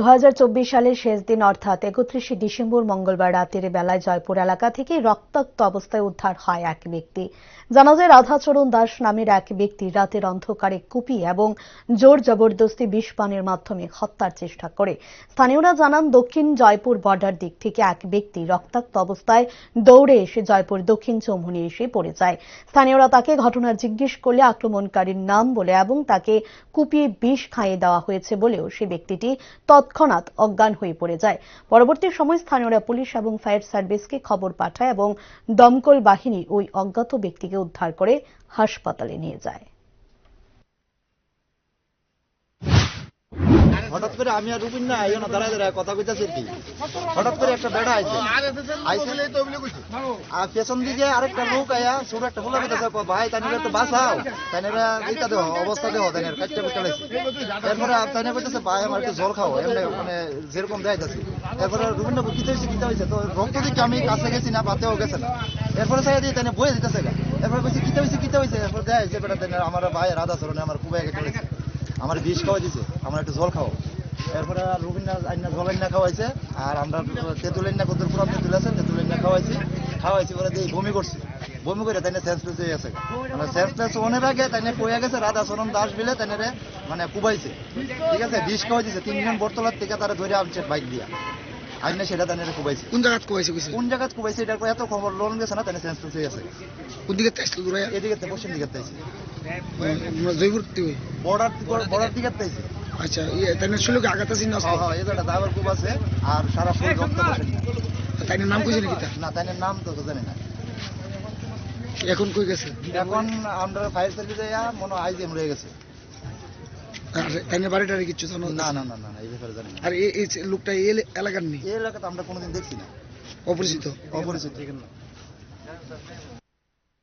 দু হাজার চব্বিশ সালের শেষ দিন, অর্থাৎ একত্রিশে ডিসেম্বর মঙ্গলবার রাতের বেলায় জয়পুর এলাকা থেকে রক্তাক্ত অবস্থায় উদ্ধার হয় এক ব্যক্তি। জানা যায়, রাধাচরণ দাস নামের এক ব্যক্তি রাতের অন্ধকারে কুপি এবং জোর জবরদস্তি বিষ পানের মাধ্যমে হত্যার চেষ্টা করে। স্থানীয়রা জানান, দক্ষিণ জয়পুর বর্ডার দিক থেকে এক ব্যক্তি রক্তাক্ত অবস্থায় দৌড়ে এসে জয়পুর দক্ষিণ চৌমুনি এসে পড়ে যায়। স্থানীয়রা তাকে ঘটনার জিজ্ঞেস করলে আক্রমণকারীর নাম বলে এবং তাকে কুপিয়ে বিষ খাইয়ে দেওয়া হয়েছে বলেও সে ব্যক্তিটি তৎক্ষণাৎ অজ্ঞান হয়ে পড়ে যায়। পরবর্তী সময় স্থানীয়রা পুলিশ এবং ফায়ার সার্ভিসকে খবর পাঠায় এবং দমকল বাহিনী ওই অজ্ঞাত ব্যক্তিকে উদ্ধার করে হাসপাতালে নিয়ে যায়। হঠাৎ করে আমি আর রুবিন না আইও না দাঁড়ায় দাঁড়ায় কথা কইতাছি কি। হঠাৎ করে একটা বেড়া আইছে। আইছে আর পেছন দিকে আরেকটা লোক আয়া ছোট একটা ফুলা কইতাছে ভাই তানিরা তো বাঁচাও তানিরা এইটা দেও অবস্থা দেও তানিরা কাটতে কাটতে লাইছে। এরপরে তানিরা কইতাছে ভাই আমার একটু জল খাও এমনি মানে যেরকম দেখাইতাছে এরপরে রুবিন না কিতে হইছে কিতে হইছে? তো রক্ত দিকে আমি কাছে গেছি না পাতেও গেছে না। এরপরে সাইড দিয়ে তানে বয়ে দিতেছে এরপরে কইছে কিতে হইছে কিতে হইছে? এরপরে দেয় হইছে বেটা তানিরা আমার ভাই রাধা চরণে আমার খুবই আগে চলেছে আমার বিষ খাওয়া দিছে আমরা একটু জল খাও এরপরে আর রবীন্দ্র আইনা জল আইনা খাওয়াইছে আর আমরা তেঁতুল আইনা কত পুরো তেঁতুল আছে তেঁতুল আইনা খাওয়াইছি। খাওয়াইছি পরে দিয়ে বমি করছি। বমি করে তাই সেন্সলেস হয়ে গেছে। মানে সেন্সলেস অনেক আগে তাই পড়ে গেছে রাধা চরণ দাস বিলে তাই মানে কুবাইছে। ঠিক আছে বিষ খাওয়াই দিছে তিনজন বরতলার থেকে তারা ধরে আনছে বাইক দিয়া। আইনা সেটা তাই কুবাইছে। কোন জায়গাত কইছে? কোন জায়গায় কুবাইছে এটার এত খবর লোন গেছে না তাই সেন্সলেস হয়ে গেছে। কোন দিকে এদিকে পশ্চিম দিকে তাইছে। জয়পুর থেকে বর্ডার বর্ডার দিকে? তাইছে আচ্ছা ইয়ে তাইনে ছিল আঘাত আছে? না হ্যাঁ দাবার কুব আছে আর সারা শরীর রক্ত বসে তাইনের নাম কইছে নাকি না তাই নাম তো জানি না। এখন কই গেছে? এখন আমরা ফায়ার সার্ভিসে মনে আইজিএম রয়ে গেছে। আর তাইনের বাড়িটারে কিচ্ছু জানো না? না না না না, এই ব্যাপারে জানি আর এই এই লোকটা এই এলাকার নেই? এই এলাকাতে আমরা কোনোদিন দেখছি না। অপরিচিত? অপরিচিত।